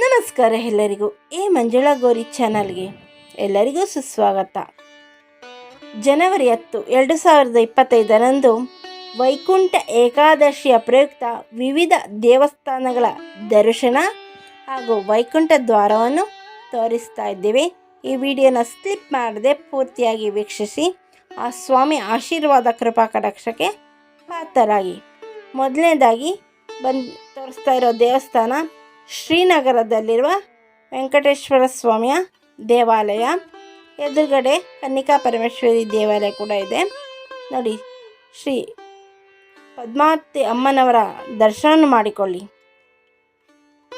ನಮಸ್ಕಾರ ಎಲ್ಲರಿಗೂ ಎ ಮಂಜುಳಾ ಗೋರಿ ಚಾನಲ್ಗೆ ಎಲ್ಲರಿಗೂ ಸುಸ್ವಾಗತ. ಜನವರಿ ಹತ್ತು, ಎರಡು ಸಾವಿರದ ಇಪ್ಪತ್ತೈದರಂದು ವೈಕುಂಠ ಏಕಾದಶಿಯ ಪ್ರಯುಕ್ತ ವಿವಿಧ ದೇವಸ್ಥಾನಗಳ ದರ್ಶನ ಹಾಗೂ ವೈಕುಂಠ ದ್ವಾರವನ್ನು ತೋರಿಸ್ತಾ ಇದ್ದೇವೆ. ಈ ವಿಡಿಯೋನ ಸ್ಲಿಪ್ ಮಾಡದೆ ಪೂರ್ತಿಯಾಗಿ ವೀಕ್ಷಿಸಿ, ಆ ಸ್ವಾಮಿ ಆಶೀರ್ವಾದ ಕೃಪಾ ಕಟಾಕ್ಷಕ್ಕೆ ಪಾತ್ರರಾಗಿ. ಮೊದಲನೇದಾಗಿ ಬಂದು ತೋರಿಸ್ತಾ ಇರೋ ದೇವಸ್ಥಾನ ಶ್ರೀನಗರದಲ್ಲಿರುವ ವೆಂಕಟೇಶ್ವರ ಸ್ವಾಮಿಯ ದೇವಾಲಯ. ಎದುರುಗಡೆ ಕನ್ನಿಕಾ ಪರಮೇಶ್ವರಿ ದೇವಾಲಯ ಕೂಡ ಇದೆ. ನೋಡಿ, ಶ್ರೀ ಪದ್ಮಾವತಿ ಅಮ್ಮನವರ ದರ್ಶನ ಮಾಡಿಕೊಳ್ಳಿ.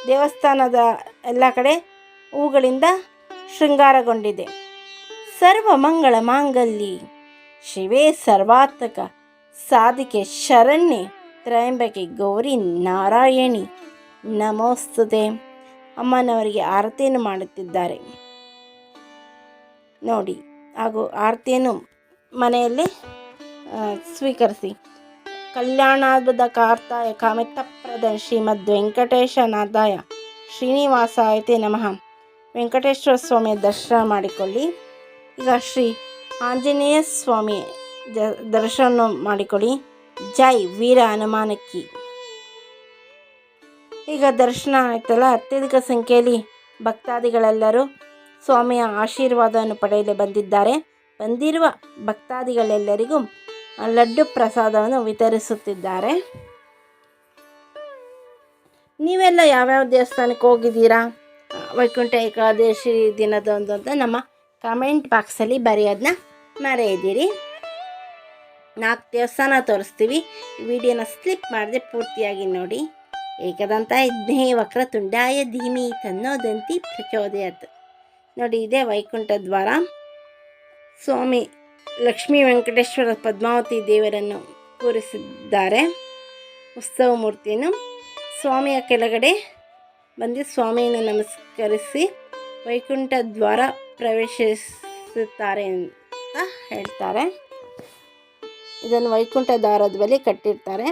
ದೇವಸ್ಥಾನದ ಎಲ್ಲ ಕಡೆ ಹೂಗಳಿಂದ ಶೃಂಗಾರಗೊಂಡಿದೆ. ಸರ್ವ ಮಂಗಳ ಮಾಂಗಲ್ಯ, ಶಿವೇ ಸರ್ವಾತ್ಮಕ ಸಾಧಿಕೆ ಶರಣ್ಯ, ತ್ರಯಂಬಕೆ ಗೌರಿ ನಾರಾಯಣಿ ನಮೋಸ್ತುತೆ ಅಮ್ಮನವರಿಗೆ ಆರತಿಯನ್ನು ಮಾಡುತ್ತಿದ್ದಾರೆ. ನೋಡಿ, ಹಾಗೂ ಆರತಿಯನ್ನು ಮನೆಯಲ್ಲಿ ಸ್ವೀಕರಿಸಿ. ಕಲ್ಯಾಣಾದ್ಭುತ ಕಾರ್ತಾಯ ಕಾಮಿತಪ್ರದ ಶ್ರೀಮದ್ ವೆಂಕಟೇಶನಾಥಾಯ ಶ್ರೀನಿವಾಸಾಯತೆ ನಮಃ. ವೆಂಕಟೇಶ್ವರ ಸ್ವಾಮಿಯ ದರ್ಶನ ಮಾಡಿಕೊಳ್ಳಿ. ಈಗ ಶ್ರೀ ಆಂಜನೇಯ ಸ್ವಾಮಿ ದರ್ಶನ ಮಾಡಿಕೊಳ್ಳಿ. ಜೈ ವೀರ ಹನುಮಾನಕ್ಕಿ. ಈಗ ದರ್ಶನ ಆಯ್ತಲ್ಲ? ಅತ್ಯಧಿಕ ಸಂಖ್ಯೆಯಲ್ಲಿ ಭಕ್ತಾದಿಗಳೆಲ್ಲರೂ ಸ್ವಾಮಿಯ ಆಶೀರ್ವಾದವನ್ನು ಪಡೆಯಲು ಬಂದಿದ್ದಾರೆ. ಬಂದಿರುವ ಭಕ್ತಾದಿಗಳೆಲ್ಲರಿಗೂ ಲಡ್ಡು ಪ್ರಸಾದವನ್ನು ವಿತರಿಸುತ್ತಿದ್ದಾರೆ. ನೀವೆಲ್ಲ ಯಾವ್ಯಾವ ದೇವಸ್ಥಾನಕ್ಕೆ ಹೋಗಿದ್ದೀರಾ? ವೈಕುಂಠ ಏಕಾದಶಿ ದಿನದಂದು ಅಂತ ನಮ್ಮ ಕಮೆಂಟ್ ಬಾಕ್ಸಲ್ಲಿ ಬರೆಯೋದನ್ನ ಮರೆಯಿದ್ದೀರಿ ನಾಲ್ಕು ದೇವಸ್ಥಾನ ತೋರಿಸ್ತೀವಿ. ವಿಡಿಯೋನ ಸ್ಲಿಪ್ ಮಾಡದೆ ಪೂರ್ತಿಯಾಗಿ ನೋಡಿ. ಏಕದಂತ ವಕ್ರ ವಕ್ರತುಂಡಾಯ ಧೀಮಿ ತನ್ನೋದಂತಿ ಪ್ರಚೋದಯತ್. ನೋಡಿ ಇದೇ ವೈಕುಂಠ ದ್ವಾರ. ಸ್ವಾಮಿ ಲಕ್ಷ್ಮೀ ವೆಂಕಟೇಶ್ವರ ಪದ್ಮಾವತಿ ದೇವರನ್ನು ಕೂರಿಸಿದ್ದಾರೆ. ಉತ್ಸವ ಮೂರ್ತಿಯನ್ನು ಸ್ವಾಮಿಯ ಕೆಳಗಡೆ ಬಂದು ಸ್ವಾಮಿಯನ್ನು ನಮಸ್ಕರಿಸಿ ವೈಕುಂಠ ದ್ವಾರ ಪ್ರವೇಶಿಸುತ್ತಾರೆ ಅಂತ ಹೇಳ್ತಾರೆ. ಇದನ್ನು ವೈಕುಂಠ ದ್ವಾರದ ಬಳಿ ಕಟ್ಟಿರ್ತಾರೆ.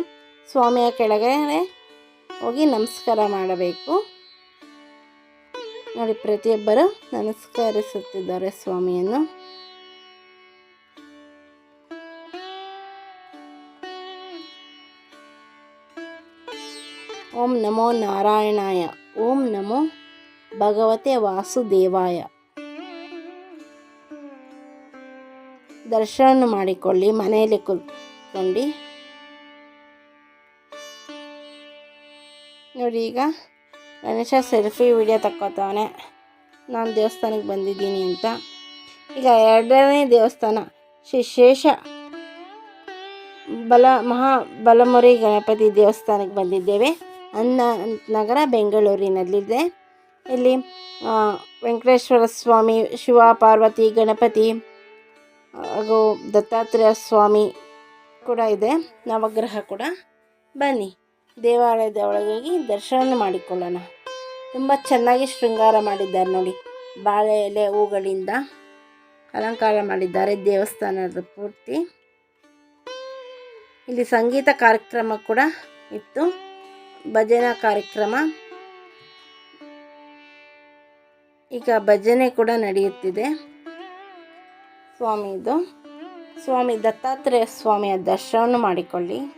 ಸ್ವಾಮಿಯ ಕೆಳಗಡೆ ಹೋಗಿ ನಮಸ್ಕಾರ ಮಾಡಬೇಕು. ನೋಡಿ, ಪ್ರತಿಯೊಬ್ಬರು ನಮಸ್ಕರಿಸುತ್ತಿದ್ದಾರೆ ಸ್ವಾಮಿಯನ್ನು. ಓಂ ನಮೋ ನಾರಾಯಣಾಯ. ಓಂ ನಮೋ ಭಗವತೆ ವಾಸುದೇವಾಯ. ದರ್ಶನ ಮಾಡಿಕೊಳ್ಳಿ, ಮನೆಯಲ್ಲಿ ಕುತ್ಕೊಂಡು ನೋಡಿ ಈಗ ಗಣೇಶ ಸೆಲ್ಫಿ ವಿಡಿಯೋ ತಕ್ಕೋತಾವನೆ. ನಾನು ದೇವಸ್ಥಾನಕ್ಕೆ ಬಂದಿದ್ದೀನಿ ಅಂತ. ಈಗ ಎರಡನೇ ದೇವಸ್ಥಾನ ಶೇಷ ಬಲ ಮಹಾ ಬಲಮುರಿ ಗಣಪತಿ ದೇವಸ್ಥಾನಕ್ಕೆ ಬಂದಿದ್ದೇವೆ. ಅನ್ನ ನಗರ ಬೆಂಗಳೂರಿನಲ್ಲಿದೆ. ಇಲ್ಲಿ ವೆಂಕಟೇಶ್ವರ ಸ್ವಾಮಿ, ಶಿವ ಪಾರ್ವತಿ, ಗಣಪತಿ, ಹಾಗೂ ದತ್ತಾತ್ರೇಯ ಸ್ವಾಮಿ ಕೂಡ ಇದೆ. ನವಗ್ರಹ ಕೂಡ. ಬನ್ನಿ. ದೇವಾಲಯದ ಒಳಗೆ ಹೋಗಿ ದರ್ಶನ ಮಾಡಿಕೊಳ್ಳೋಣ. ತುಂಬ ಚೆನ್ನಾಗಿ ಶೃಂಗಾರ ಮಾಡಿದ್ದಾರೆ ನೋಡಿ. ಬಾಳೆ ಎಲೆ ಹೂಗಳಿಂದ ಅಲಂಕಾರ ಮಾಡಿದ್ದಾರೆ ದೇವಸ್ಥಾನದ ಪೂರ್ತಿ. ಇಲ್ಲಿ ಸಂಗೀತ ಕಾರ್ಯಕ್ರಮ ಕೂಡ ಇತ್ತು. ಭಜನಾ ಕಾರ್ಯಕ್ರಮ. ಈಗ ಭಜನೆ ಕೂಡ ನಡೆಯುತ್ತಿದೆ. ಸ್ವಾಮಿದು. ಸ್ವಾಮಿ ದತ್ತಾತ್ರೇಯ ಸ್ವಾಮಿಯ ದರ್ಶನವನ್ನು ಮಾಡಿಕೊಳ್ಳಿ.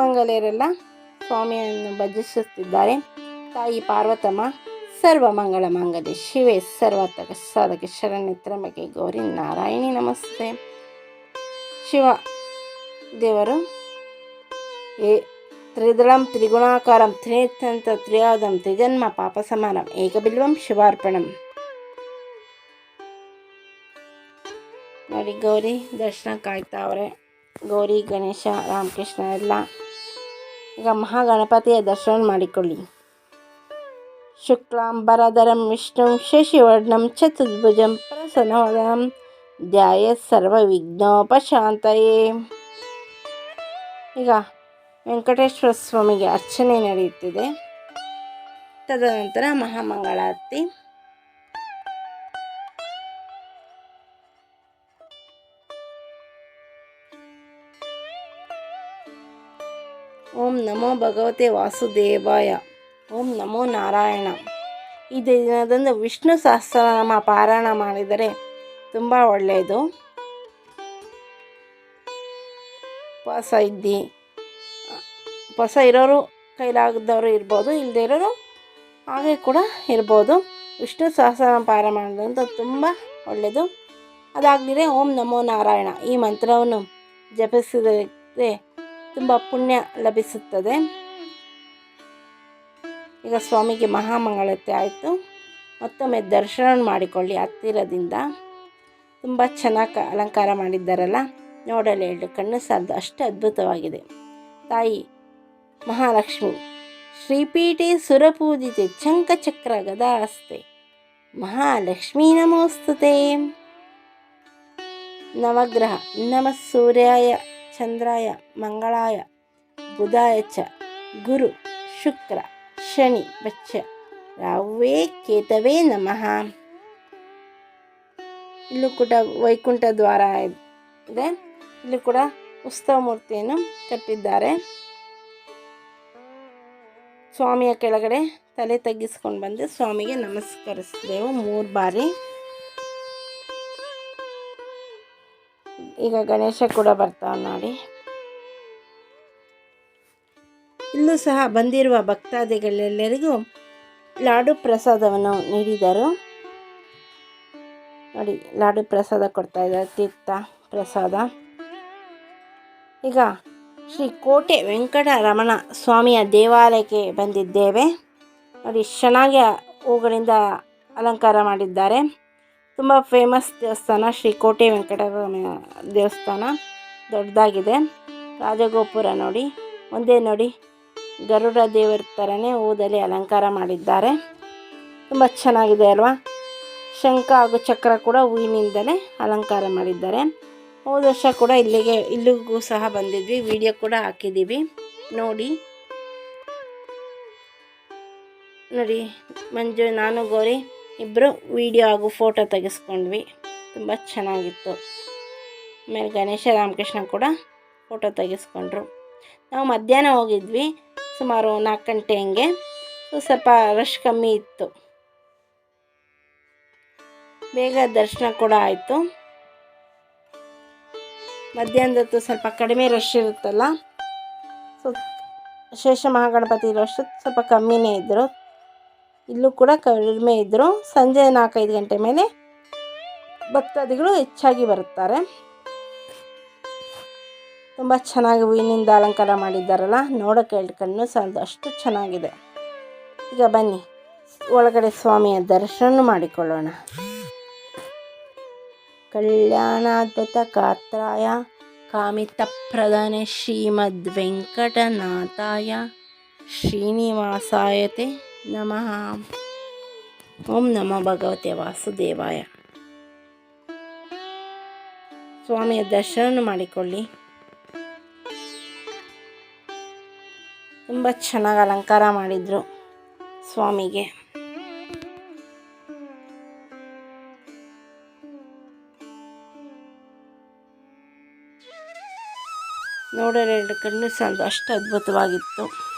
ಸುಮಂಗಲಿಯರೆಲ್ಲ ಸ್ವಾಮಿಯನ್ನು ಭಜಿಸುತ್ತಿದ್ದಾರೆ. ತಾಯಿ ಪಾರ್ವತಮ್ಮ, ಸರ್ವ ಮಂಗಳ ಮಂಗಲಿ ಶಿವೆ ಸರ್ವತಕ ಸಾಧಕ ಶರಣ್ಯ ತ್ರಂಬಕೆ ಗೌರಿ ನಾರಾಯಣಿ ನಮಸ್ತೆ. ಶಿವ ದೇವರು, ಏ ತ್ರಿದಳಂ ತ್ರಿಗುಣಾಕಾರಂ ತ್ರಿನೇತ್ಯಂತ ತ್ರಿಯಾದಂ ತ್ರಿಜನ್ಮ ಪಾಪ ಸಮಾನಂ ಏಕಬಿಲ್ವಂ ಶಿವಾರ್ಪಣಂ. ನೋಡಿ ಗೌರಿ ದರ್ಶನ ಕಾಯ್ತಾವ್ರೆ ಗೌರಿ, ಗಣೇಶ, ರಾಮಕೃಷ್ಣ ಎಲ್ಲ ಈಗ ಮಹಾಗಣಪತಿಯ ದರ್ಶನ ಮಾಡಿಕೊಳ್ಳಿ. ಶುಕ್ಲಾಂಬರಧರಂ ವಿಷ್ಣು ಶಶಿವರ್ಣಂ ಚತುರ್ಭುಜಂ ಪ್ರಸನ್ನವದನಂ ಧ್ಯಾಯ ಸರ್ವ ವಿಘ್ನೋಪಶಾಂತಯೇ ಈಗ ವೆಂಕಟೇಶ್ವರ ಸ್ವಾಮಿಗೆ ಅರ್ಚನೆ ನಡೆಯುತ್ತಿದೆ. ತದನಂತರ ಮಹಾಮಂಗಳಾರತಿ. ನಮೋ ಭಗವತೆ ವಾಸುದೇವಾಯ. ಓಂ ನಮೋ ನಾರಾಯಣ. ಈ ದಿನದಂದು ವಿಷ್ಣು ಸಹಸ್ರನಾಮ ಪಾರಾಯಣ ಮಾಡಿದರೆ ತುಂಬ ಒಳ್ಳೆಯದು. ಉಪವಾಸ ಇದ್ದಿ. ಉಪವಾಸ ಇರೋರು ಕೈಲಾಗದವರು ಇರ್ಬೋದು ಇಲ್ಲದೇ ಇರೋರು ಹಾಗೆ ಕೂಡ ಇರ್ಬೋದು. ವಿಷ್ಣು ಸಹಸ್ರನಾಮ ಪಾರಾಯಣ ಮಾಡಿದಂಥ ತುಂಬ ಒಳ್ಳೆಯದು. ಅದಾಗಲಿದೆ ಓಂ ನಮೋ ನಾರಾಯಣ. ಈ ಮಂತ್ರವನ್ನು ಜಪಿಸಿದರೆ ತುಂಬ ಪುಣ್ಯ ಲಭಿಸುತ್ತದೆ. ಈಗ ಸ್ವಾಮಿಗೆ ಮಹಾಮಂಗಳತೆ ಆಯಿತು. ಮತ್ತೊಮ್ಮೆ ದರ್ಶನ ಮಾಡಿಕೊಳ್ಳಿ ಹತ್ತಿರದಿಂದ. ತುಂಬ ಚೆನ್ನಾಗಿ ಅಲಂಕಾರ ಮಾಡಿದ್ದಾರಲ್ಲ. ನೋಡಲು ಎರಡು ಕಣ್ಣು ಸಾಲದು ಅಷ್ಟು ಅದ್ಭುತವಾಗಿದೆ. ತಾಯಿ ಮಹಾಲಕ್ಷ್ಮಿ, ಶ್ರೀಪೀಠೆ ಸುರಪೂಜಿತೆ, ಚಂಕಚಕ್ರ ಗದಾಸ್ತೆ. ಮಹಾಲಕ್ಷ್ಮೀ ನಮೋಸ್ತುತೆ. ನವಗ್ರಹ, ನಮಃ ಸೂರ್ಯಾಯ. ಚಂದ್ರಾಯ, ಮಂಗಳಾಯ, ಬುಧಾಯ ಚ, ಗುರು, ಶುಕ್ರ, ಶನಿ, ಬಚ್ಚ ರಾವೇ ಕೇತವೇ ನಮಃ. ಇಲ್ಲೂ ಕೂಡ ವೈಕುಂಠ ದ್ವಾರ ಇದೆ. ಇಲ್ಲಿ ಕೂಡ ಉತ್ಸವ ಮೂರ್ತಿಯನ್ನು ಕಟ್ಟಿದ್ದಾರೆ. ಸ್ವಾಮಿಯ ಕೆಳಗಡೆ ತಲೆ ತಗ್ಗಿಸ್ಕೊಂಡು ಬಂದು ಸ್ವಾಮಿಗೆ ನಮಸ್ಕರಿಸಿದೆವು ಮೂರು ಬಾರಿ. ಈಗ ಗಣೇಶ ಕೂಡ ಬರ್ತಾವ ನೋಡಿ. ಇಲ್ಲೂ ಸಹ ಬಂದಿರುವ ಭಕ್ತಾದಿಗಳೆಲ್ಲರಿಗೂ ಲಾಡು ಪ್ರಸಾದವನ್ನು ನೀಡಿದರು. ನೋಡಿ, ಲಾಡು ಪ್ರಸಾದ ಕೊಡ್ತಾ ಇದ್ದಾರೆ, ತೀರ್ಥ ಪ್ರಸಾದ. ಈಗ ಶ್ರೀ ಕೋಟೆ ವೆಂಕಟರಮಣ ಸ್ವಾಮಿಯ ದೇವಾಲಯಕ್ಕೆ ಬಂದಿದ್ದೇವೆ. ನೋಡಿ ಚೆನ್ನಾಗಿ ಹೂಗಳಿಂದ ಅಲಂಕಾರ ಮಾಡಿದ್ದಾರೆ. ತುಂಬ ಫೇಮಸ್ ದೇವಸ್ಥಾನ ಶ್ರೀ ಕೋಟೆ ವೆಂಕಟರಮಣ ದೇವಸ್ಥಾನ ದೊಡ್ಡದಾಗಿದೆ. ರಾಜಗೋಪುರ ನೋಡಿ, ಒಂದೇ ನೋಡಿ, ಗರುಡ ದೇವರ ಥರನೇ ಹೂದಲ್ಲಿ ಅಲಂಕಾರ ಮಾಡಿದ್ದಾರೆ. ತುಂಬ ಚೆನ್ನಾಗಿದೆ ಅಲ್ವಾ? ಶಂಖ ಹಾಗೂ ಚಕ್ರ ಕೂಡ ಹೂವಿನಿಂದಲೇ ಅಲಂಕಾರ ಮಾಡಿದ್ದಾರೆ. ಹೋದ ವರ್ಷ ಕೂಡ ಇಲ್ಲಿಗೆ, ಇಲ್ಲಿಗೂ ಸಹ ಬಂದಿದ್ವಿ. ವಿಡಿಯೋ ಕೂಡ ಹಾಕಿದ್ದೀವಿ. ನೋಡಿ. ನೋಡಿ, ಮಂಜು, ನಾನು, ಗೌರಿ. ಇಬ್ಬರು ವಿಡಿಯೋ ಹಾಗೂ ಫೋಟೋ ತೆಗೆಸ್ಕೊಂಡ್ವಿ. ತುಂಬ ಚೆನ್ನಾಗಿತ್ತು. ಆಮೇಲೆ ಗಣೇಶ ರಾಮಕೃಷ್ಣ ಕೂಡ ಫೋಟೋ ತೆಗೆಸ್ಕೊಂಡ್ರು. ನಾವು ಮಧ್ಯಾಹ್ನ ಹೋಗಿದ್ವಿ, ಸುಮಾರು ನಾಲ್ಕು ಗಂಟೆ ಹಂಗೆ. ಸ್ವಲ್ಪ ರಶ್ ಕಮ್ಮಿ ಇತ್ತು. ಬೇಗ ದರ್ಶನ ಕೂಡ ಆಯಿತು. ಮಧ್ಯಾಹ್ನದತ್ತು ಸ್ವಲ್ಪ ಕಡಿಮೆ ರಶ್ ಇರುತ್ತಲ್ಲ? ಸೊ, ಶೇಷ ಮಹಾಗಣಪತಿ ರಶ್ ಸ್ವಲ್ಪ ಕಮ್ಮಿನೇ ಇದ್ದರು ಇಲ್ಲೂ ಕೂಡ ಕಡಿಮೆ ಇದ್ದರು ಸಂಜೆ ನಾಲ್ಕೈದು ಗಂಟೆ ಮೇಲೆ ಭಕ್ತಾದಿಗಳು ಹೆಚ್ಚಾಗಿ ಬರುತ್ತಾರೆ. ತುಂಬ ಚೆನ್ನಾಗಿ ಹೂವಿನಿಂದ ಅಲಂಕಾರ ಮಾಡಿದ್ದಾರಲ್ಲ, ನೋಡೋಕೆ ಎರಡು ಕಣ್ಣು ಸಾಲದು, ಅಷ್ಟು ಚೆನ್ನಾಗಿದೆ. ಈಗ ಬನ್ನಿ, ಒಳಗಡೆ ಸ್ವಾಮಿಯ ದರ್ಶನ ಮಾಡಿಕೊಳ್ಳೋಣ. ಕಲ್ಯಾಣಾದ್ಭುತ ಕಾತ್ರಾಯ ಕಾಮಿತಪ್ರಧಾನ ಶ್ರೀಮದ್ ವೆಂಕಟನಾಥಾಯ, ಶ್ರೀನಿವಾಸಾಯತೆ. ನಮಃ ಓಂ ನಮ ಭಗವತೆ ವಾಸುದೇವಾಯ ಸ್ವಾಮಿಯ ದರ್ಶನ ಮಾಡಿಕೊಳ್ಳಿ. ತುಂಬ ಚೆನ್ನಾಗಿ ಅಲಂಕಾರ ಮಾಡಿದರು ಸ್ವಾಮಿಗೆ. ನೋಡೋರು, ಎರಡು ಕಣ್ಣು ಸಾಲದು ಅಷ್ಟು ಅದ್ಭುತವಾಗಿತ್ತು.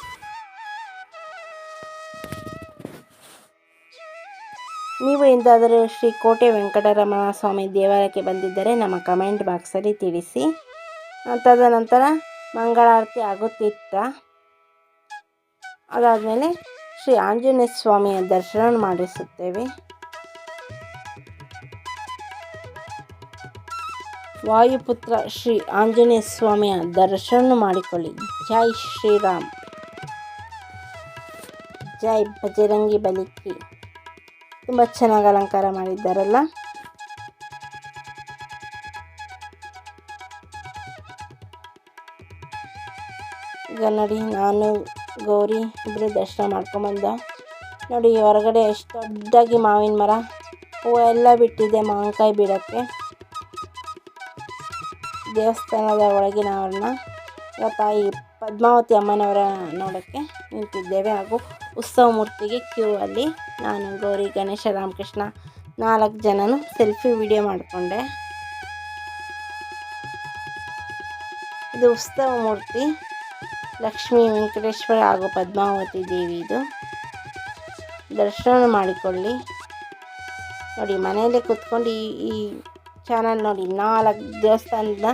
ನೀವು ಎಂದಾದರೂ ಶ್ರೀ ಕೋಟೆ ವೆಂಕಟರಮಣ ಸ್ವಾಮಿ ದೇವಾಲಯಕ್ಕೆ ಬಂದಿದ್ದರೆ ನಮ್ಮ ಕಮೆಂಟ್ ಬಾಕ್ಸಲ್ಲಿ ತಿಳಿಸಿ. ತದನಂತರ ಮಂಗಳಾರತಿ ಆಗುತ್ತಿತ್ತ. ಅದಾದಮೇಲೆ ಶ್ರೀ ಆಂಜನೇಯ ಸ್ವಾಮಿಯ ದರ್ಶನ ಮಾಡಿಸುತ್ತೇವೆ. ವಾಯುಪುತ್ರ ಶ್ರೀ ಆಂಜನೇಯ ಸ್ವಾಮಿಯ ದರ್ಶನ ಮಾಡಿಕೊಳ್ಳಿ. ಜೈ ಶ್ರೀರಾಮ್. ಜೈ ಬಜರಂಗಿ ಬಲಿಕಿ ತುಂಬ ಚೆನ್ನಾಗಿ ಅಲಂಕಾರ ಮಾಡಿದ್ದಾರಲ್ಲ. ಈಗ ನೋಡಿ, ನಾನು, ಗೌರಿ ಇಬ್ಬರು ದರ್ಶನ ಮಾಡ್ಕೊಂಬಂದ. ನೋಡಿ, ಹೊರಗಡೆ ಎಷ್ಟು ದೊಡ್ಡಾಗಿ ಮಾವಿನ ಮರ. ಹೂವು ಎಲ್ಲ ಬಿಟ್ಟಿದೆ ಮಾವಿನಕಾಯಿ ಬಿಡೋಕ್ಕೆ. ದೇವಸ್ಥಾನದ ಒಳಗಿನ ಅವ್ರನ್ನ. ಈಗ ತಾಯಿ ಪದ್ಮಾವತಿ ಅಮ್ಮನವರ ನೋಡೋಕ್ಕೆ ನಿಂತಿದ್ದೇವೆ ಹಾಗೂ ಉತ್ಸವ ಮೂರ್ತಿಗೆ ಕ್ಯೂ ಅಲ್ಲಿ ನಾನು, ಗೌರಿ, ಗಣೇಶ, ರಾಮಕೃಷ್ಣ ನಾಲ್ಕು ಜನನು ಸೆಲ್ಫಿ ವಿಡಿಯೋ ಮಾಡಿಕೊಂಡೆ. ಇದು ಉತ್ಸವ ಮೂರ್ತಿ. ಲಕ್ಷ್ಮೀ ವೆಂಕಟೇಶ್ವರ ಹಾಗೂ ಪದ್ಮಾವತಿ ದೇವಿದು ದರ್ಶನ ಮಾಡಿಕೊಳ್ಳಿ. ನೋಡಿ, ಮನೆಯಲ್ಲೇ ಕೂತ್ಕೊಂಡು ಈ ಈ ಚಾನಲ್ ನೋಡಿ, ನಾಲ್ಕು ದೇವಸ್ಥಾನದ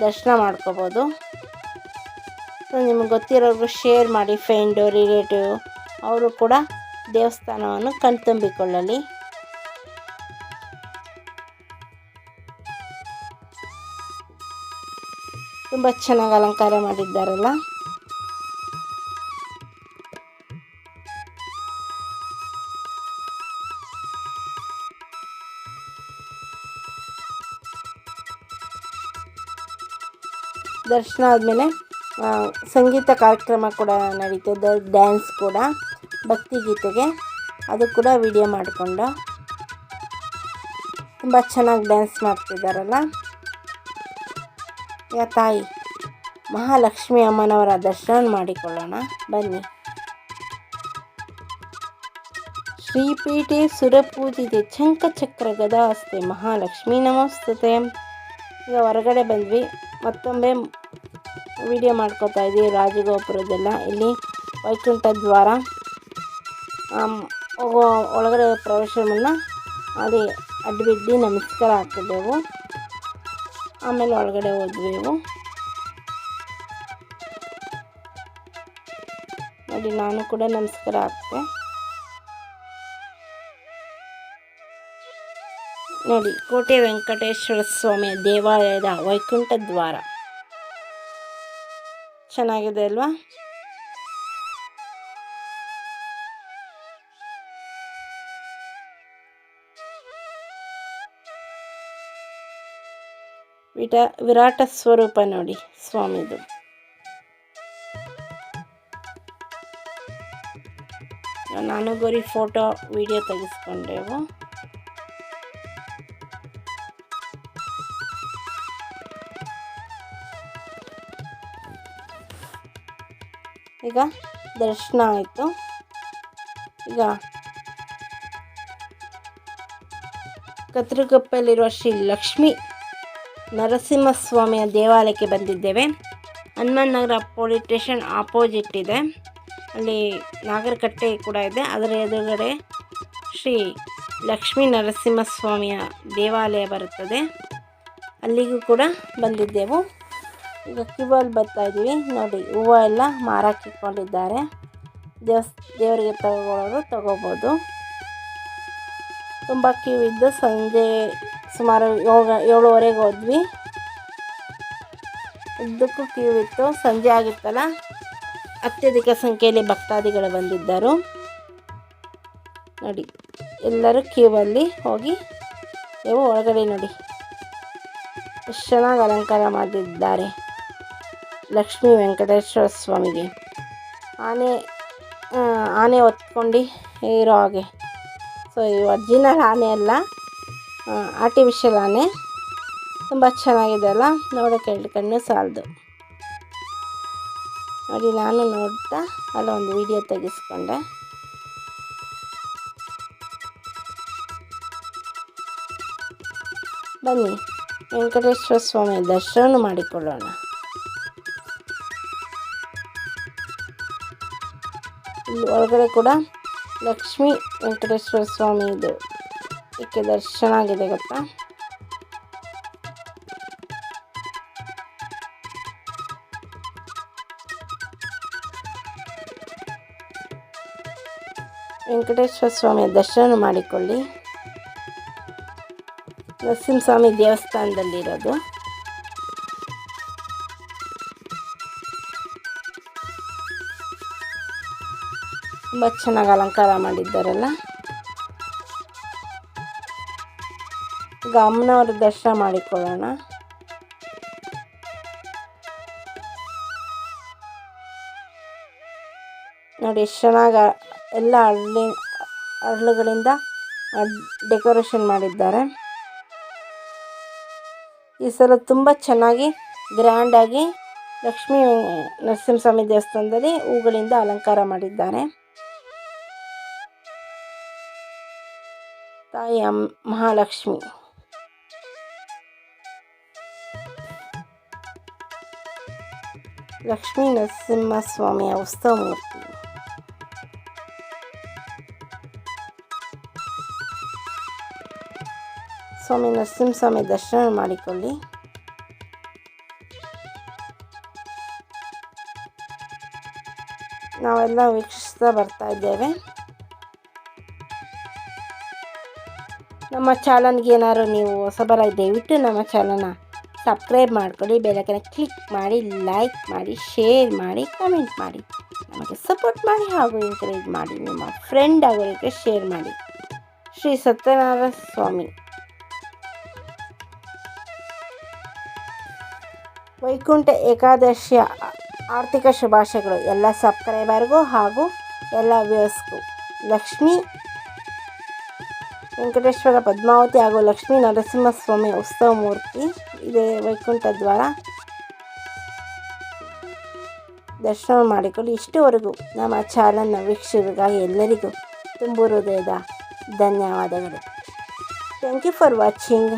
ದರ್ಶನ ಮಾಡ್ಕೋಬೋದು. ನಿಮಗೆ ಗೊತ್ತಿರೋರ್ಗೂ ಶೇರ್ ಮಾಡಿ ಫ್ರೆಂಡು ರಿಲೇಟಿವ್ ಅವರು ಕೂಡ ದೇವಸ್ಥಾನವನ್ನು ಕಣ್ತುಂಬಿಕೊಳ್ಳಲಿ. ತುಂಬ ಚೆನ್ನಾಗಿ ಅಲಂಕಾರ ಮಾಡಿದ್ದಾರಲ್ಲ. ದರ್ಶನ ಆದಮೇಲೆ ಸಂಗೀತ ಕಾರ್ಯಕ್ರಮ ಕೂಡ ನಡೀತದೆ ಡ್ಯಾನ್ಸ್ ಕೂಡ ಭಕ್ತಿಗೀತೆಗೆ ಅದು ಕೂಡ ವಿಡಿಯೋ ಮಾಡಿಕೊಂಡು. ತುಂಬ ಚೆನ್ನಾಗಿ ಡ್ಯಾನ್ಸ್ ಮಾಡ್ತಿದ್ದಾರಲ್ಲ ಯಾ ತಾಯಿ, ಮಹಾಲಕ್ಷ್ಮಿ ಅಮ್ಮನವರ ದರ್ಶನ ಮಾಡಿಕೊಳ್ಳೋಣ. ಬನ್ನಿ. ಶ್ರೀಪೀಠೆ ಸುರಪೂಜಿತೆ ಚಂಕಚಕ್ರ ಗದಾಸ್ತೆ ಮಹಾಲಕ್ಷ್ಮೀ ನಮಸ್ತತೆ. ಈಗ ಹೊರಗಡೆ ಬಂದ್ವಿ. ಮತ್ತೊಮ್ಮೆ ವಿಡಿಯೋ ಮಾಡ್ಕೋತಾ ಇದ್ದೀವಿ ರಾಜಗೋಪುರದೆಲ್ಲ. ಇಲ್ಲಿ ವೈಕುಂಠ ದ್ವಾರ ಒಳಗಡೆ ಪ್ರವೇಶವನ್ನು ಅಲ್ಲಿ ಅಡ್ಬಿದ್ದು ನಮಸ್ಕಾರ ಹಾಕಿದ್ದೆವು. ಆಮೇಲೆ ಒಳಗಡೆ ಹೋದ್ವೆವು ನೋಡಿ, ನಾನು ಕೂಡ ನಮಸ್ಕಾರ ಹಾಕ್ತೆ. ನೋಡಿ, ಕೋಟೆ ವೆಂಕಟೇಶ್ವರ ಸ್ವಾಮಿಯ ದೇವಾಲಯದ ವೈಕುಂಠ ದ್ವಾರ. ಚೆನ್ನಾಗಿದೆ ಅಲ್ವಾ? ವಿಟ ವಿರಾಟ ಸ್ವರೂಪ ನೋಡಿ ಸ್ವಾಮಿದು. ನಾನು ಗೋರಿ ಫೋಟೋ ವಿಡಿಯೋ ತೆಗೆಸ್ಕೊಂಡೆವು. ಈಗ ದರ್ಶನ ಆಯಿತು. ಈಗ ಕತ್ರಗಪ್ಪಲ್ಲಿರುವ ಶ್ರೀ ಲಕ್ಷ್ಮೀ ನರಸಿಂಹಸ್ವಾಮಿಯ ದೇವಾಲಯಕ್ಕೆ ಬಂದಿದ್ದೇವೆ. Hanuman Nagar police station opposite ಇದೆ. ಅಲ್ಲಿ ನಾಗರಕಟ್ಟೆ ಕೂಡ ಇದೆ. ಅದರ ಎದುರುಗಡೆ ಶ್ರೀ ಲಕ್ಷ್ಮೀ ನರಸಿಂಹಸ್ವಾಮಿಯ ದೇವಾಲಯ ಬರುತ್ತದೆ. ಅಲ್ಲಿಗೂ ಕೂಡ ಬಂದಿದ್ದೆವು. ಈಗ ಕ್ಯೂಬಲ್ಲಿ ಬರ್ತಾ ಇದ್ದೀವಿ ನೋಡಿ, ಹೂವು ಎಲ್ಲ ಮಾರಕ್ಕೆ ಇಟ್ಕೊಂಡಿದ್ದಾರೆ ದೇವಸ್, ದೇವರಿಗೆ ತಗೊಳ್ಳೋರು ತಗೋಬೋದು. ತುಂಬ ಕ್ಯೂ ಇದ್ದು ಸಂಜೆ ಸುಮಾರು ಏಳು ಏಳುವರೆಗೆ ಹೋದ್ವಿ. ಉದ್ದಕ್ಕೂ ಕ್ಯೂ ಇತ್ತು. ಸಂಜೆ ಆಗಿತ್ತಲ್ಲ, ಅತ್ಯಧಿಕ ಸಂಖ್ಯೆಯಲ್ಲಿ ಭಕ್ತಾದಿಗಳು ಬಂದಿದ್ದರು. ನೋಡಿ, ಎಲ್ಲರೂ ಕ್ಯೂವಲ್ಲಿ ಹೋಗಿ ನೀವು ಒಳಗಡೆ ನೋಡಿ. ಎಷ್ಟು ಚೆನ್ನಾಗಿ ಅಲಂಕಾರ ಮಾಡಿದ್ದಾರೆ. ಲಕ್ಷ್ಮೀ ವೆಂಕಟೇಶ್ವರ ಸ್ವಾಮಿಗೆ. ಆನೆ ಆನೆ ಹೊತ್ಕೊಂಡು ಇರೋ ಹಾಗೆ. ಸೊ ಈ ಒರ್ಜಿನಲ್ ಆನೆ ಅಲ್ಲ ಆರ್ಟಿಫಿಷಿಯಲ್ ಆನೆ. ತುಂಬ ಚೆನ್ನಾಗಿದೆ ಅಲ್ಲ? ನೋಡೋಕೆ ಎರಡು ಕಣ್ಣು ಸಾಲದು. ನೋಡಿ, ನಾನು ನೋಡ್ತಾ ಅಲ್ಲೊಂದು ವಿಡಿಯೋ ತೆಗೆಸ್ಕೊಂಡೆ. ಬನ್ನಿ, ವೆಂಕಟೇಶ್ವರ ಸ್ವಾಮಿ ದರ್ಶನ ಮಾಡಿಕೊಳ್ಳೋಣ. ಇಲ್ಲಿ ಒಳಗಡೆ ಕೂಡ ಲಕ್ಷ್ಮೀ ವೆಂಕಟೇಶ್ವರ ಸ್ವಾಮಿ ಇದು. ಇದಕ್ಕೆ ದರ್ಶನ ಆಗಿದೆ, ಗೊತ್ತಾ? ವೆಂಕಟೇಶ್ವರ ಸ್ವಾಮಿಯ ದರ್ಶನ ಮಾಡಿಕೊಳ್ಳಿ. ನರಸಿಂಹಸ್ವಾಮಿ ದೇವಸ್ಥಾನದಲ್ಲಿರೋದು. ತುಂಬ ಚೆನ್ನಾಗಿ ಅಲಂಕಾರ ಮಾಡಿದ್ದಾರಲ್ಲ. ಈಗ ಅಮ್ಮನವ್ರ ದರ್ಶನ ಮಾಡಿಕೊಳ್ಳೋಣ. ನೋಡಿ, ಎಷ್ಟು ಚೆನ್ನಾಗಿ ಎಲ್ಲ ಹಳ್ಳಿ, ಹಳ್ಳುಗಳಿಂದ ಡೆಕೋರೇಷನ್ ಮಾಡಿದ್ದಾರೆ. ಈ ಸಲ ತುಂಬ ಚೆನ್ನಾಗಿ ಗ್ರ್ಯಾಂಡಾಗಿ ಲಕ್ಷ್ಮೀ ನರಸಿಂಹಸ್ವಾಮಿ ದೇವಸ್ಥಾನದಲ್ಲಿ ಹೂಗಳಿಂದ ಅಲಂಕಾರ ಮಾಡಿದ್ದಾರೆ. ತಾಯಿ ಅಮ್ ಮಹಾಲಕ್ಷ್ಮಿ. ಲಕ್ಷ್ಮೀ ನರಸಿಂಹಸ್ವಾಮಿಯ ಉತ್ಸವ ಮೂರ್ತಿ ಸ್ವಾಮಿ ನರಸಿಂಹಸ್ವಾಮಿ ದರ್ಶನ ಮಾಡಿಕೊಳ್ಳಿ. ನಾವೆಲ್ಲ ವೀಕ್ಷಿಸ್ತಾ ಬರ್ತಾ ಇದ್ದೇವೆ. ನಮ್ಮ ಚಾನಲ್ಗೆ ಏನಾದ್ರು ನೀವು ಹೊಸಬರಾಗಿ ದಯವಿಟ್ಟು ನಮ್ಮ ಚಾನಲ್ನ ಸಬ್ಸ್ಕ್ರೈಬ್ ಮಾಡ್ಕೊಳ್ಳಿ ಕಡೆ ಕ್ಲಿಕ್ ಮಾಡಿ, ಲೈಕ್ ಮಾಡಿ, ಶೇರ್ ಮಾಡಿ, ಕಮೆಂಟ್ ಮಾಡಿ. ನಮಗೆ ಸಪೋರ್ಟ್ ಮಾಡಿ ಹಾಗೂ ಎಂಕರೇಜ್ ಮಾಡಿ, ನಿಮ್ಮ ಫ್ರೆಂಡ್ ಆಗೋರಿಗೆ ಶೇರ್ ಮಾಡಿ. ಶ್ರೀ ಸತ್ಯನಾರಾಯಣ ಸ್ವಾಮಿ. ವೈಕುಂಠ ಏಕಾದಶಿಯ ಆರ್ಥಿಕ ಶುಭಾಶಯಗಳು ಎಲ್ಲ ಸಬ್ಸ್ಕ್ರೈಬರ್ಗೂ ಹಾಗೂ ಎಲ್ಲ ವ್ಯೂಸ್ಗೂ ಲಕ್ಷ್ಮೀ ವೆಂಕಟೇಶ್ವರ ಪದ್ಮಾವತಿ ಹಾಗೂ ಲಕ್ಷ್ಮೀ ನರಸಿಂಹಸ್ವಾಮಿ ಉತ್ಸವ ಮೂರ್ತಿ ಇದೆ ವೈಕುಂಠ ದ್ವಾರ. ದರ್ಶನ ಮಾಡಿಕೊಂಡು ಇಷ್ಟುವರೆಗೂ ನಮ್ಮ ಚಾನಲ್ನ ವೀಕ್ಷಕರಿಗಾಗಿ ಎಲ್ಲರಿಗೂ ತುಂಬು ಹೃದಯದ ಧನ್ಯವಾದಗಳು. Thank you for watching